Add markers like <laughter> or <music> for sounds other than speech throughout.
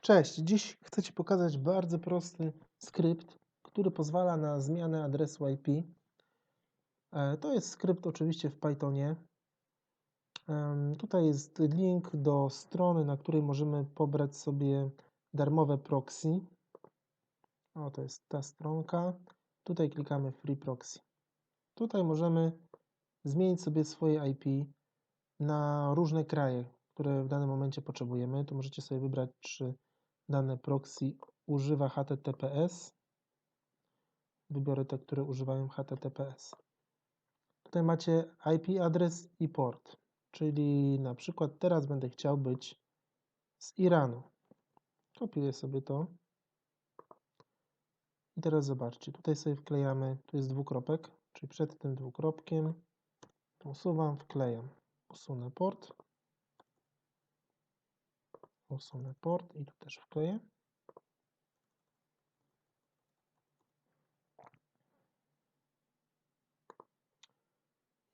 Cześć, dziś chcę Ci pokazać bardzo prosty skrypt, który pozwala na zmianę adresu IP. E, To jest skrypt oczywiście w Pythonie. Tutaj jest link do strony, na której możemy pobrać sobie darmowe proxy. O, to jest ta stronka. Tutaj klikamy Free Proxy. Tutaj możemy zmienić sobie swoje IP na różne kraje, które w danym momencie potrzebujemy. Tu możecie sobie wybrać, czy dane proxy używa HTTPS. Wybiorę te, które używają HTTPS. Tutaj macie IP adres i port, czyli na przykład teraz będę chciał być z Iranu. Kopiuję sobie to. I teraz zobaczcie, tutaj sobie wklejamy, tu jest dwukropek, czyli przed tym dwukropkiem usuwam, wklejam, usunę port, usunę port i tu też wkleję.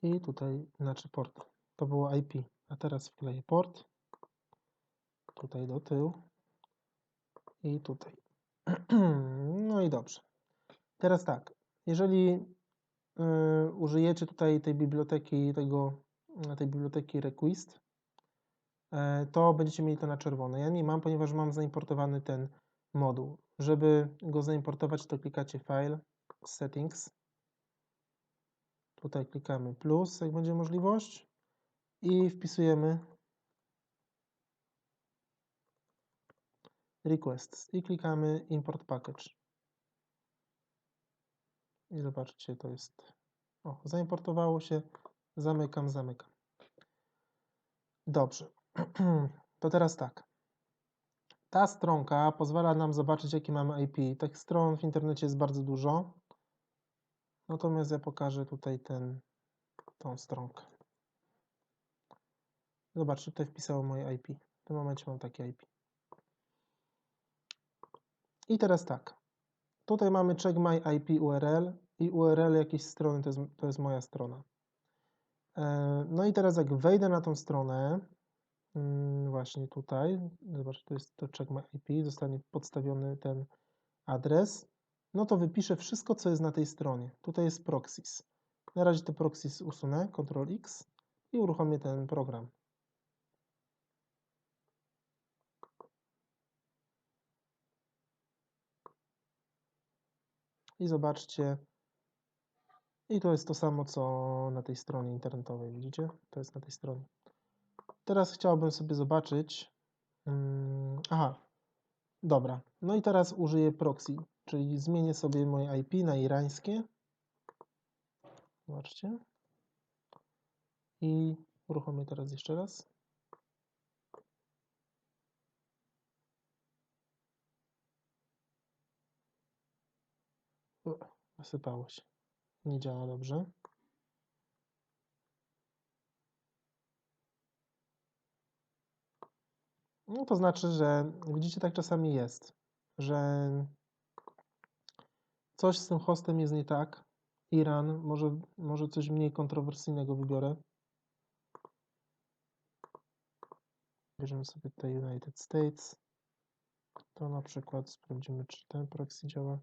I tutaj, znaczy port, to było IP, a teraz wkleję port, tutaj do tyłu. I tutaj. <clears throat> No i dobrze. Teraz tak, jeżeli użyjecie tutaj tej biblioteki, tego, tej biblioteki request, e, to będziecie mieli to na czerwono. Ja nie mam, ponieważ mam zaimportowany ten moduł. Żeby go zaimportować, to klikacie File, Settings. Tutaj klikamy plus, jak będzie możliwość. I wpisujemy requests i klikamy import package. I zobaczcie, to jest. O, zaimportowało się. Zamykam, zamykam. Dobrze. <clears throat> To teraz tak. Ta stronka pozwala nam zobaczyć, jakie mamy IP. Tych stron w internecie jest bardzo dużo. Natomiast ja pokażę tutaj ten, tą stronkę. Zobaczcie, tutaj wpisało moje IP. W tym momencie mam takie IP. I teraz tak. Tutaj mamy check my IP URL i URL jakiejś strony, to jest, to jest moja strona. E, No i teraz jak wejdę na tą stronę, mm, właśnie tutaj, zobacz, to jest to check my IP, zostanie podstawiony ten adres, no to wypiszę wszystko, co jest na tej stronie. Tutaj jest proxies. Na razie te proxies usunę, Ctrl X i uruchomię ten program. I zobaczcie, i to jest to samo, co na tej stronie internetowej, widzicie? To jest na tej stronie. Teraz chciałbym sobie zobaczyć. mm, aha, dobra. No i teraz użyję proxy, czyli zmienię sobie moje IP na irańskie. Zobaczcie. I uruchomię teraz jeszcze raz. Wysypało się. Nie działa dobrze. No to znaczy, że widzicie, tak czasami jest, że coś z tym hostem jest nie tak. Iran, może, może coś mniej kontrowersyjnego wybiorę. Bierzemy sobie tutaj United States. To na przykład sprawdzimy, czy ten proxy działa.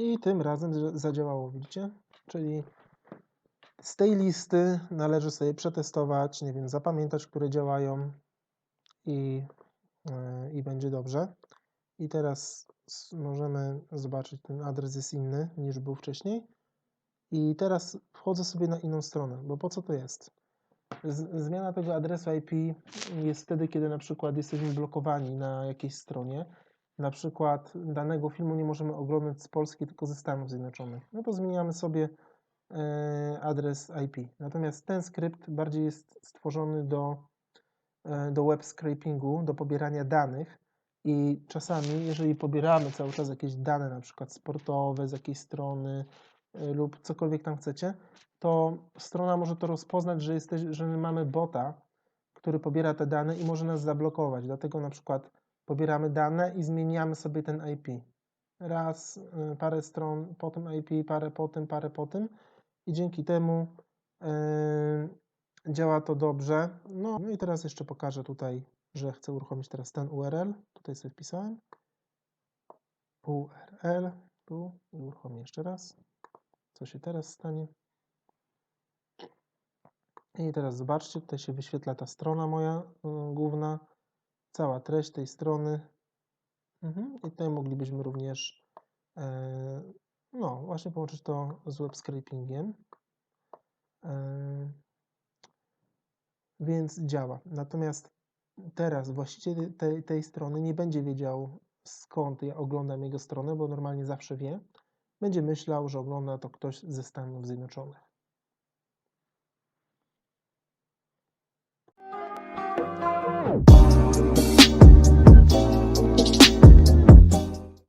I tym razem za- zadziałało, widzicie? Czyli z tej listy należy sobie przetestować, nie wiem, zapamiętać, które działają i, yy, i będzie dobrze. I teraz możemy zobaczyć, ten adres jest inny niż był wcześniej. I teraz wchodzę sobie na inną stronę, bo po co to jest? Z, zmiana tego adresu IP jest wtedy, kiedy na przykład jesteśmy blokowani na jakiejś stronie. Na przykład danego filmu nie możemy oglądać z Polski, tylko ze Stanów Zjednoczonych. No to zmieniamy sobie e, adres IP. Natomiast ten skrypt bardziej jest stworzony do, e, do web scrapingu, do pobierania danych i czasami, jeżeli pobieramy cały czas jakieś dane, na przykład sportowe z jakiejś strony e, lub cokolwiek tam chcecie, to strona może to rozpoznać, że, jesteś, że mamy bota, który pobiera te dane i może nas zablokować. Dlatego na przykład pobieramy dane i zmieniamy sobie ten IP. Raz, y, parę stron po tym IP, parę po tym, parę po tym i dzięki temu yy, działa to dobrze. No, no i teraz jeszcze pokażę tutaj, że chcę uruchomić teraz ten URL. Tutaj sobie wpisałem. URL, tu uruchomię jeszcze raz. Co się teraz stanie? I teraz zobaczcie, tutaj się wyświetla ta strona moja y, główna, cała treść tej strony. Mhm. I tutaj moglibyśmy również e, no, właśnie połączyć to z web scrapingiem. E, więc działa. Natomiast teraz właściciel tej, tej strony nie będzie wiedział skąd ja oglądam jego stronę, bo normalnie zawsze wie. Będzie myślał, że ogląda to ktoś ze Stanów Zjednoczonych.